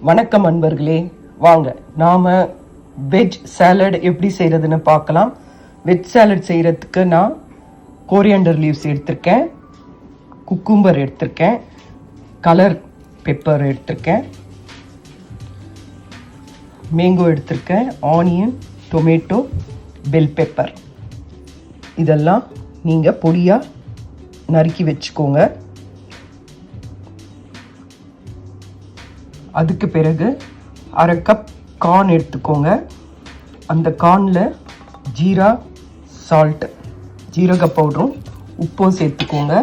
வணக்கம் அன்பர்களே. வாங்க நாம் வெஜ் சாலட் எப்படி செய்கிறதுன்னு பார்க்கலாம். வெஜ் சாலட் செய்கிறதுக்கு நான் கோரியண்டர் லீவ்ஸ் எடுத்திருக்கேன். குக்கும்பர் எடுத்திருக்கேன். கலர் பெப்பர் எடுத்திருக்கேன். மேங்கோ எடுத்திருக்கேன். ஆனியன் டொமேட்டோ பெல் பெப்பர் இதெல்லாம் நீங்கள் பொடியாக நறுக்கி வச்சுக்கோங்க. அதுக்கு பிறகு அரை கப் கார்ன் எடுத்துக்கோங்க. அந்த கார்னில் ஜீரா சால்ட் ஜீரக பவுடரும் உப்பும் சேர்த்துக்கோங்க.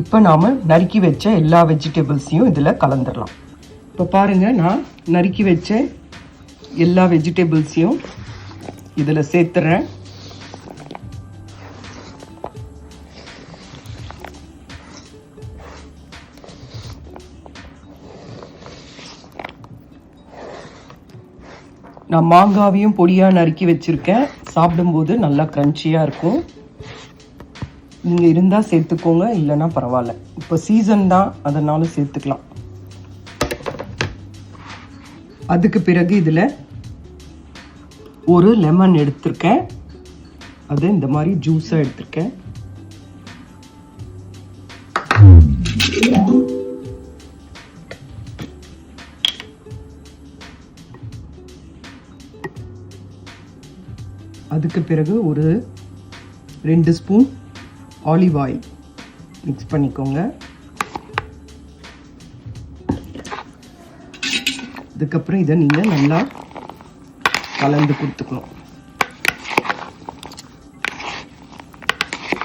இப்போ நாம் நறுக்கி வச்ச எல்லா வெஜிடபிள்ஸையும் இதில் கலந்துடலாம் இப்போ பாருங்கள் நான் நறுக்கி வச்ச எல்லா வெஜிடபிள்ஸையும் இதில் சேர்த்துறேன். நான் மாங்காவையும் பொடியாக நறுக்கி வச்சுருக்கேன். சாப்பிடும்போது நல்லா க்ரன்ச்சியாக இருக்கும். நீங்கள் இருந்தால் சேர்த்துக்கோங்க இல்லைன்னா பரவாயில்ல. இப்போ சீசன் தான் அதனால சேர்த்துக்கலாம். அதுக்கு பிறகு இதில் ஒரு லெமன் எடுத்திருக்கேன். அது இந்த மாதிரி ஜூஸாக எடுத்திருக்கேன். அதுக்கு பிறகு ஒரு ரெண்டு ஸ்பூன் ஆலிவ் ஆயில் மிக்ஸ் பண்ணிக்கோங்க. அதுக்கப்புறம் இதை நீங்கள் நல்லா கலந்து கொடுத்துக்கணும்.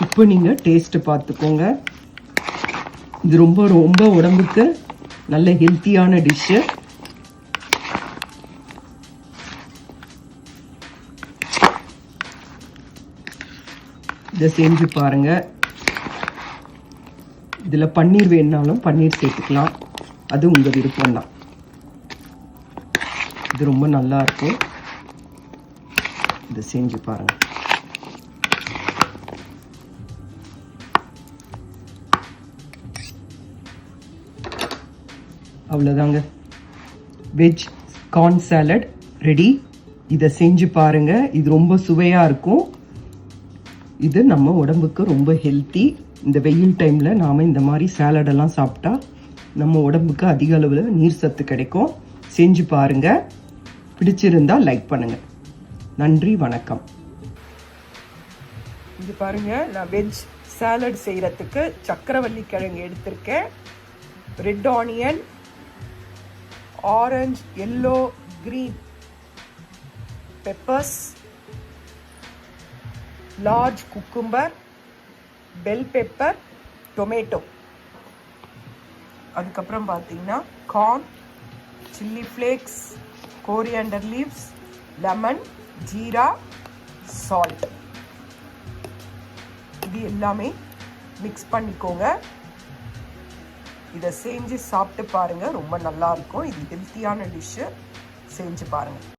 இப்போ நீங்கள் டேஸ்ட்டு பார்த்துக்கோங்க. இது ரொம்ப ரொம்ப உடம்புக்கு நல்ல ஹெல்த்தியான டிஷ்ஷு இதை செஞ்சு பாருங்க. இதில் பன்னீர் வேணுனாலும் பன்னீர் சேர்த்துக்கலாம். அது உங்கள் விருப்பம் தான் இது ரொம்ப நல்லா இருக்கும். இதை செஞ்சு பாருங்கள் அவ்வளோதாங்க வெஜ் கார்ன் சாலட் ரெடி இதை செஞ்சு பாருங்கள் இது ரொம்ப சுவையாக இருக்கும். இது நம்ம உடம்புக்கு ரொம்ப ஹெல்த்தி இந்த வெயில் டைமில் நாம் இந்த மாதிரி சாலடெல்லாம் சாப்பிட்டா நம்ம உடம்புக்கு அதிக அளவில் நீர் சத்து கிடைக்கும். செஞ்சு பாருங்கள் பிடிச்சிருந்தா லைக் பண்ணுங்கள் நன்றி வணக்கம். இது பாருங்கள் நான் வெஜ் சாலட் செய்கிறதுக்கு சக்கரவள்ளி கிழங்கு எடுத்திருக்கேன். Red onion orange yellow green peppers large cucumber bell pepper tomato அதுக்கப்புறம் பார்த்தீங்கன்னா corn chilli flakes coriander leaves lemon jeera salt இது எல்லாமே மிக்ஸ் பண்ணிக்கோங்க. இதை செஞ்சு சாப்பிட்டு பாருங்கள் ரொம்ப நல்லாயிருக்கும் இது ஹெல்த்தியான டிஷ்ஷு செஞ்சு பாருங்கள்